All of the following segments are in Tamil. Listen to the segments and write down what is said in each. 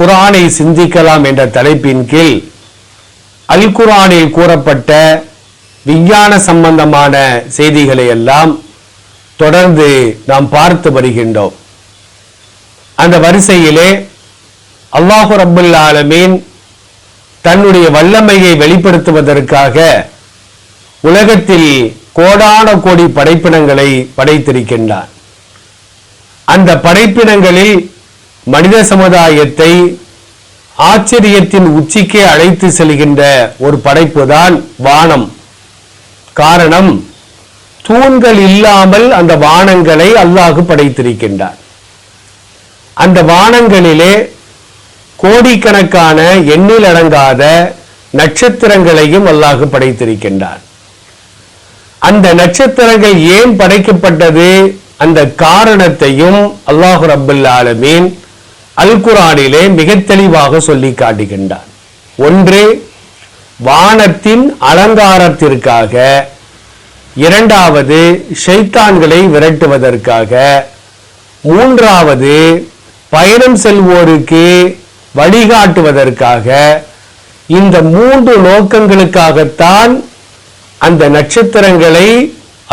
குரானை சிந்திக்கலாம் என்ற தலைப்பின் கீழ் அல் குர்ஆனில் கூறப்பட்ட விஞ்ஞான சம்பந்தமான செய்திகளை எல்லாம் தொடர்ந்து நாம் பார்த்து வருகின்றோம். அந்த வரிசையிலே அல்லாஹு ரபுல் ஆலமீன் தன்னுடைய வல்லமையை வெளிப்படுத்துவதற்காக உலகத்தில் கோடான கோடி படைப்பினங்களை படைத்திருக்கின்றான் அந்த படைப்பினங்களில் மனித சமுதாயத்தை ஆச்சரியத்தின் உச்சிக்கே அழைத்து செல்கின்ற ஒரு படைப்பு தான் வானம். காரணம் தூண்கள் இல்லாமல் அந்த வானங்களை அல்லாஹு படைத்திருக்கின்றார். அந்த வானங்களிலே கோடிக்கணக்கான எண்ணில் அடங்காத நட்சத்திரங்களையும் அல்லாஹு படைத்திருக்கின்றார். அந்த நட்சத்திரங்கள் ஏன் படைக்கப்பட்டது? அந்த காரணத்தையும் அல்லாஹு ரப்புல் ஆலமீன் அல் குரானிலே மிக தெளிவாக சொல்லி காட்டுகின்றார். ஒன்று வானத்தின் அலங்காரத்திற்காக. இரண்டாவது ஷைத்தான்களை விரட்டுவதற்காக. மூன்றாவது பயணம் செல்வோருக்கு வழிகாட்டுவதற்காக. இந்த மூன்று நோக்கங்களுக்காகத்தான் அந்த நட்சத்திரங்களை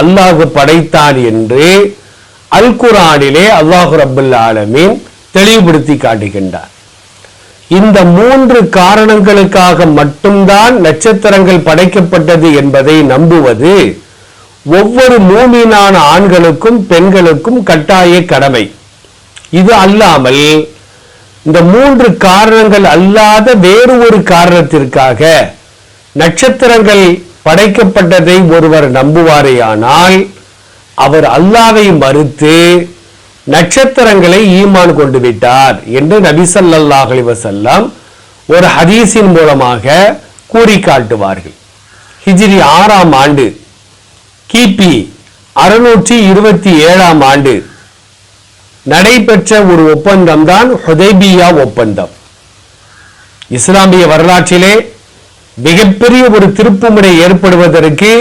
அல்லாஹு படைத்தான் என்று அல் குரானிலே அல்லாஹு ரப்புல் ஆலமீன் தெளிவுபடுத்தி காட்டுகின்றார். இந்த மூன்று காரணங்களுக்காக மட்டும்தான் நட்சத்திரங்கள் படைக்கப்பட்டது என்பதை நம்புவது ஒவ்வொரு மூமீனான ஆண்களுக்கும் பெண்களுக்கும் கட்டாய கடமை. இது அல்லாமல் இந்த மூன்று காரணங்கள் அல்லாத வேறு ஒரு காரணத்திற்காக நட்சத்திரங்கள் படைக்கப்பட்டதை ஒருவர் நம்புவாரேயானால் அவர் அல்லாவை மறுத்து நட்சத்திரங்களை ஈமான் கொண்டு விட்டார் என்று நபி ஸல்லல்லாஹு ஒரு ஹதீஸின் மூலமாக கூறி காட்டுவார்கள். ஹிஜ்ரி ஆறாம் ஆண்டு கிபி அறுநூற்றி இருபத்தி ஏழாம் ஆண்டு நடைபெற்ற ஒரு ஒப்பந்தம் தான் ஹுதைபியா ஒப்பந்தம். இஸ்லாமிய வரலாற்றிலே மிகப்பெரிய ஒரு திருப்புமுனை ஏற்படுவதற்கு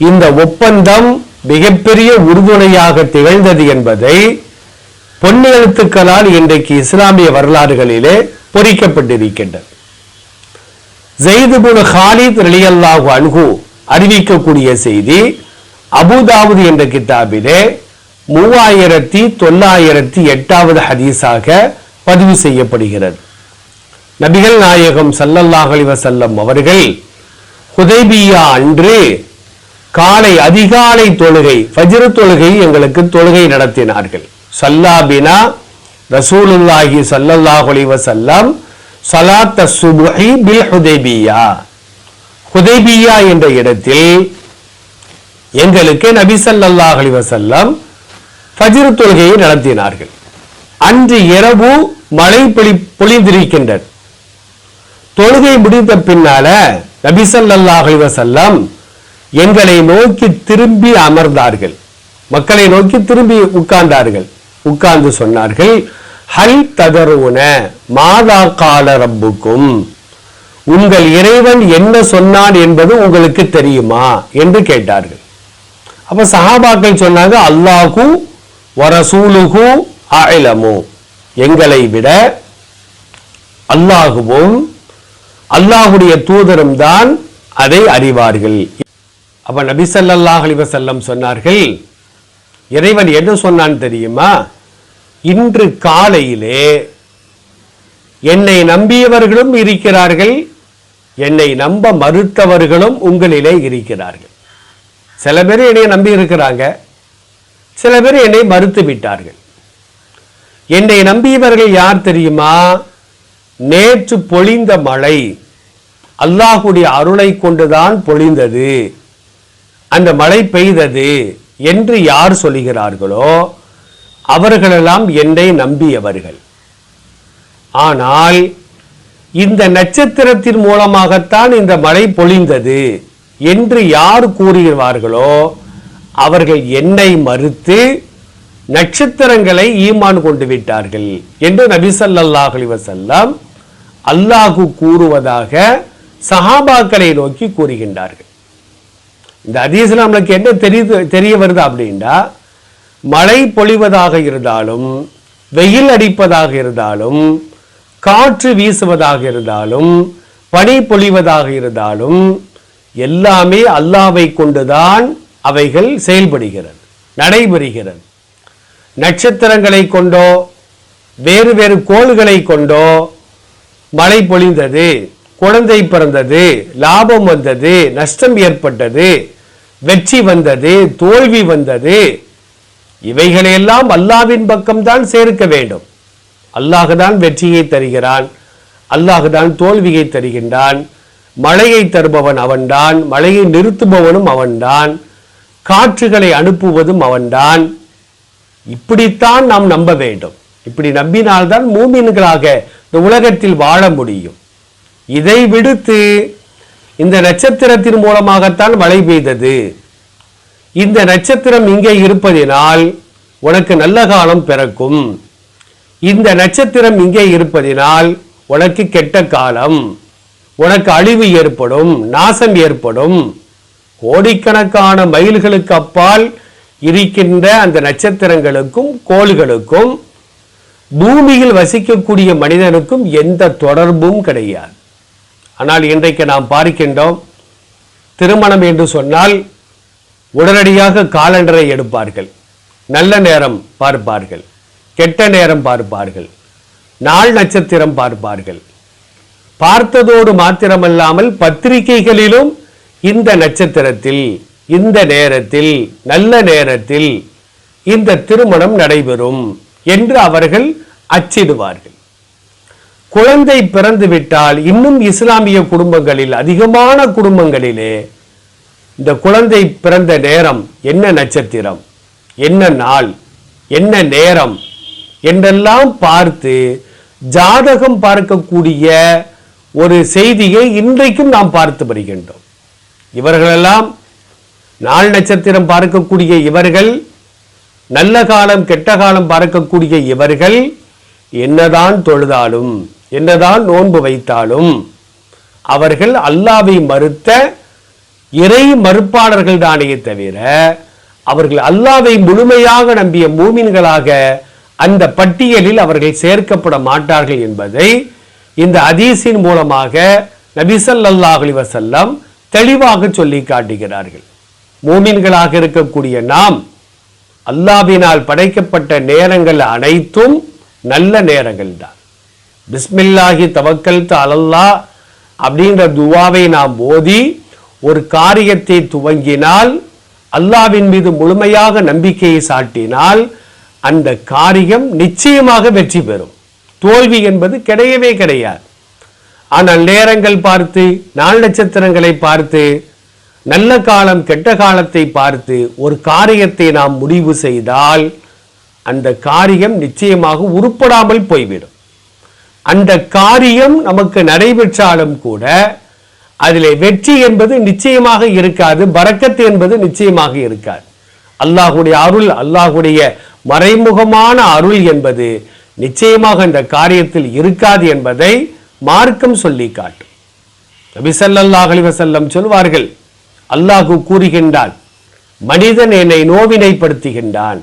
இந்த ஒப்பந்தம் மிகப்பெரிய உறுதுணையாக திகழ்ந்தது என்பதை பொன்னெழுத்துக்களால் இன்றைக்கு இஸ்லாமிய வரலாறுகளிலே பொறிக்கப்பட்டிருக்கின்றது. ஜெயிதுபுன் ஹாலித் ரலியல்லாஹு அன்ஹு அறிவிக்கக்கூடிய செய்தி அபுதாவுது என்ற கிதாபிலே மூவாயிரத்தி தொள்ளாயிரத்தி எட்டாவது ஹதீஸாக பதிவு செய்யப்படுகிறது. நபிகள் நாயகம் ஸல்லல்லாஹு அலைஹி அவர்கள் ஹுதைபியா அன்று காலை அதிகாலை தொழுகை ஃபஜ்ரு தொழுகை எங்களுக்கு தொழுகை நடத்தினார்கள். சல்லாபினா ரசூலுல்லாஹி ஸல்லல்லாஹு அலைஹி வஸல்லம் ஸலாத்த சுப்ஹி பில் ஹுதைபியா. ஹுதைபியா என்ற இடத்தில் எங்களுக்கு நபி ஸல்லல்லாஹு அலைஹி வஸல்லம் ஃபஜ்ர் தொழுகையை நடத்தினார்கள். அன்று இரவு மழை பொழி பொழிந்திருக்கின்றது. தொழுகை முடிந்த பின்னால நபி ஸல்லல்லாஹு அலைஹி வஸல்லம் எங்களை நோக்கி திரும்பி அமர்ந்தார்கள். மக்களை நோக்கி திரும்பி உட்கார்ந்தார்கள். உட்கார்ந்து சொன்னார்கள் ஹல் ததருன மாதா கால ரப்புக்கும் உங்கள் இறைவன் என்ன சொன்னான் என்பது உங்களுக்கு தெரியுமா? என்று கேட்டார்கள். அப்ப சஹாபாக்கள் சொன்னாங்க அல்லாஹு வரசூலுகு அலமு எங்களை விட அல்லாஹுவும் அல்லாஹுடைய தூதரும் தான் அதை அறிவார்கள். அப்ப நபி ஸல்லல்லாஹு அலைஹி சொன்னார்கள் இறைவன் என்ன சொன்னான் தெரியுமா? இன்று காலையிலே என்னை நம்பியவர்களும் இருக்கிறார்கள் என்னை நம்ப மறுத்தவர்களும் உங்களிலே இருக்கிறார்கள். சில பேர் என்னை நம்பி இருக்கிறாங்க சில பேர் என்னை மறுத்து விட்டார்கள். என்னை நம்பியவர்கள் யார் தெரியுமா? நேற்று பொழிந்த மழை அல்லாஹுடைய அருளை கொண்டுதான் பொழிந்தது. அந்த மழை பெய்தது என்று யார் சொல்லுகிறார்களோ அவர்களெல்லாம் என்னை நம்பியவர்கள். ஆனால் இந்த நட்சத்திரத்தின் மூலமாகத்தான் இந்த மழை பொழிந்தது என்று யார் கூறுகிறார்களோ அவர்கள் என்னை மறுத்து நட்சத்திரங்களை ஈமான் கொண்டு விட்டார்கள் என்று நபிசல்லாஹ் அலிவசல்லாம் அல்லாஹு கூறுவதாக சஹாபாக்களை நோக்கி கூறுகின்றார்கள். இந்த ஹதீஸ்ல நம்மளுக்கு என்ன தெரியுது தெரிய வருது அப்படின்னா மழை பொழிவதாக இருந்தாலும் வெயில் அடிப்பதாக இருந்தாலும் காற்று வீசுவதாக இருந்தாலும் பனி பொழிவதாக இருந்தாலும் எல்லாமே அல்லாவை கொண்டுதான் அவைகள் செயல்படுகிறது நடைபெறுகிறது. நட்சத்திரங்களை கொண்டோ வேறு வேறு கோள்களை கொண்டோ மழை பொழிந்தது. குழந்தை பிறந்தது லாபம் வந்தது நஷ்டம் ஏற்பட்டது வெற்றி வந்தது தோல்வி வந்தது. இவைகளையெல்லாம் அல்லாவின் பக்கம்தான் சேர்க்க வேண்டும். அல்லாஹுதான் வெற்றியை தருகிறான் அல்லாஹுதான் தோல்வியை தருகின்றான். மழையை தருபவன் அவன்தான் மழையை நிறுத்துபவனும் அவன்தான் காற்றுகளை அனுப்புவதும் அவன்தான். இப்படித்தான் நாம் நம்ப வேண்டும். இப்படி நம்பினால்தான் மூமின்களாக இந்த உலகத்தில் வாழ முடியும். இதை விடுத்து இந்த நட்சத்திரத்தின் மூலமாகத்தான் மழை பெய்தது. இந்த நட்சத்திரம் இங்கே இருப்பதினால் உனக்கு நல்ல காலம் பிறக்கும். இந்த நட்சத்திரம் இங்கே இருப்பதினால் உனக்கு கெட்ட காலம். உனக்கு அழிவு ஏற்படும் நாசம் ஏற்படும். கோடிக்கணக்கான மைல்களுக்கு அப்பால் இருக்கின்ற அந்த நட்சத்திரங்களுக்கும் கோள்களுக்கும் பூமியில் வசிக்கக்கூடிய மனிதனுக்கும் எந்த தொடர்பும் கிடையாது. ஆனால் இன்றைக்கு நாம் பார்க்கின்றோம் திருமணம் என்று சொன்னால் உடனடியாக காலண்டரை எடுப்பார்கள். நல்ல நேரம் பார்ப்பார்கள். கெட்ட நேரம் பார்ப்பார்கள். நாள் நட்சத்திரம் பார்ப்பார்கள். பார்த்ததோடு மாத்திரமல்லாமல் பத்திரிகைகளிலும் இந்த நட்சத்திரத்தில் இந்த நேரத்தில் நல்ல நேரத்தில் இந்த திருமணம் நடைபெறும் என்று அவர்கள் அச்சிடுவார்கள். குழந்தை பிறந்து விட்டால் இன்னும் இஸ்லாமிய குடும்பங்களில் அதிகமான குடும்பங்களிலே இந்த குழந்தை பிறந்த நேரம் என்ன நட்சத்திரம் என்ன நாள் என்ன நேரம் என்றெல்லாம் பார்த்து ஜாதகம் பார்க்கக்கூடிய ஒரு செய்தியை இன்றைக்கும் நாம் பார்த்து வருகின்றோம். இவர்களெல்லாம் நாள் நட்சத்திரம் பார்க்கக்கூடிய இவர்கள் நல்ல காலம் கெட்ட காலம் பார்க்கக்கூடிய இவர்கள் என்னதான் தொழுதாலும் என்னதான் நோன்பு வைத்தாலும் அவர்கள் அல்லாவை மறுத்த இறை மறுப்பாளர்கள் தானே தவிர அவர்கள் அல்லாவை முழுமையாக நம்பிய மூமின்களாக அந்த பட்டியலில் அவர்கள் சேர்க்கப்பட மாட்டார்கள் என்பதை இந்த அதீஸின் மூலமாக நபிசல்லாஹ் அலி வசல்லம் தெளிவாக சொல்லி காட்டுகிறார்கள். மூமின்களாக இருக்கக்கூடிய நாம் அல்லாவினால் படைக்கப்பட்ட நேரங்கள் அனைத்தும் நல்ல நேரங்கள் தான் பிஸ்மில்லாஹி தவக்கல் அலல்லா அப்படின்ற துவாவை நாம் ஓதி ஒரு காரியத்தை துவங்கினால் அல்லாவின் மீது முழுமையாக நம்பிக்கையை சாட்டினால் அந்த காரியம் நிச்சயமாக வெற்றி பெறும். தோல்வி என்பது கிடையவே கிடையாது. ஆனால் நேரங்கள் பார்த்து நாள் நட்சத்திரங்களை பார்த்து நல்ல காலம் கெட்ட காலத்தை பார்த்து ஒரு காரியத்தை நாம் முடிவு செய்தால் அந்த காரியம் நிச்சயமாக உருப்படாமல் போய்விடும். அந்த காரியம் நமக்கு நடைபெற்றாலும் கூட அதில் வெற்றி என்பது நிச்சயமாக இருக்காது பறக்கத்து என்பது நிச்சயமாக இருக்காது. அல்லாஹுடைய அருள் அல்லாஹுடைய மறைமுகமான அருள் என்பது நிச்சயமாக இந்த காரியத்தில் இருக்காது என்பதை மார்க்கம் சொல்லி காட்டும். நபி அலிவசல்லம் சொல்வார்கள் அல்லாஹு கூறுகின்றான் மனிதன் என்னை நோவினைப்படுத்துகின்றான்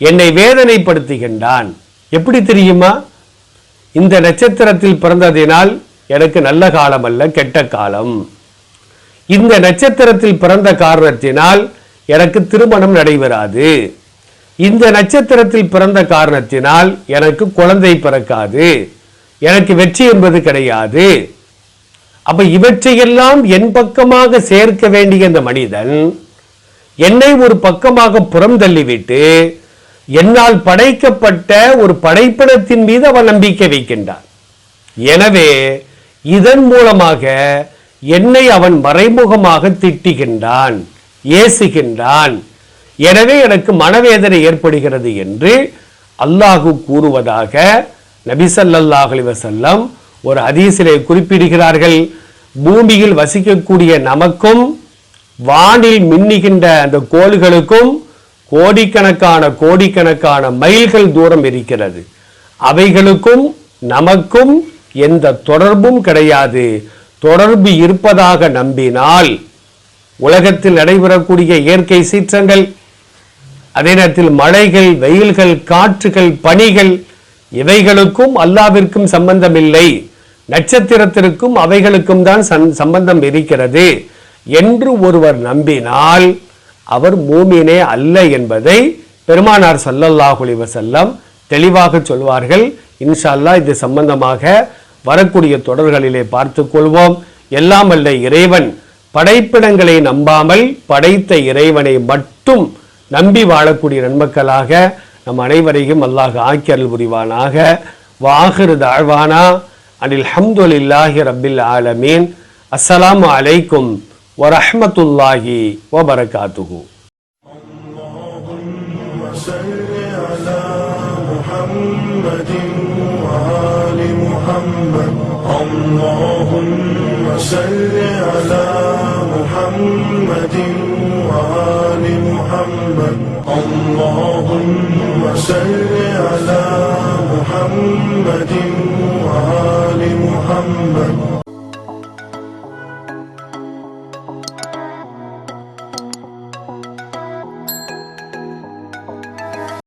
என்னை வேதனைப்படுத்துகின்றான். எப்படி தெரியுமா? இந்த நட்சத்திரத்தில் பிறந்ததினால் எனக்கு நல்ல காலம் அல்ல கெட்ட காலம். இந்த நட்சத்திரத்தில் பிறந்த காரணத்தினால் எனக்கு திருமணம் நடைபெறாது. இந்த நட்சத்திரத்தில் பிறந்த காரணத்தினால் எனக்கு குழந்தை பிறக்காது. எனக்கு வெற்றி என்பது கிடையாது. அப்ப இவற்றையெல்லாம் என் பக்கமாக சேர்க்க வேண்டிய இந்த மனிதன் என்னை ஒரு பக்கமாக புறம் தள்ளிவிட்டு என்னால் படைக்கப்பட்ட ஒரு படைப்பிடத்தின் மீது அவன் நம்பிக்கை வைக்கின்றான் எனவே இதன் மூலமாக என்னை அவன் மறைமுகமாக திட்டுகின்றான் ஏசுகின்றான். எனவே எனக்கு மனவேதனை ஏற்படுகிறது என்று அல்லாஹு கூறுவதாக நபிசல்லாஹ் அலைஹி ஒரு அதிசிலை குறிப்பிடுகிறார்கள். பூமியில் வசிக்கக்கூடிய நமக்கும் வானில் மின்னுகின்ற அந்த கோள்களுக்கும் கோடிக்கணக்கான கோடிக்கணக்கான மைல்கள் தூரம் இருக்கிறது. அவைகளுக்கும் நமக்கும் எந்த தொடர்பும் கிடையாது. தொடர்பு இருப்பதாக நம்பினால் உலகத்தில் நடைபெறக்கூடிய இயற்கை சீற்றங்கள் அதே நேரத்தில் மழைகள் வெயில்கள் காற்றுகள் பனிகள் இவைகளுக்கும் அல்லாவிற்கும் சம்பந்தமில்லை. நட்சத்திரத்திற்கும் அவைகளுக்கும் தான் சம்பந்தம் இருக்கிறது என்று ஒருவர் நம்பினால் அவர் மூமினே அல்ல என்பதை பெருமானார் சல்லல்லாஹுலி வசல்லம் தெளிவாக சொல்வார்கள். இன்ஷால்லா இது சம்பந்தமாக வரக்கூடிய தொடர்களிலே பார்த்து கொள்வோம். எல்லாம் அல்ல இறைவன். படைப்பிடங்களை நம்பாமல் படைத்த இறைவனை மட்டும் நம்பி வாழக்கூடிய நன்மக்களாக நம் அனைவரையும் அல்லாஹ் ஆக்கி அருள் புரிவானாக. வாஹிரு தாழ்வானா. அனில் ஹம்துலில்லாஹி ரபில் ஆலமீன். அஸ்ஸலாமு அலைக்கும். ورحمة الله وبركاته اللهم صل على محمد وآل محمد اللهم صل على محمد وآل محمد اللهم صل على محمد وآل محمد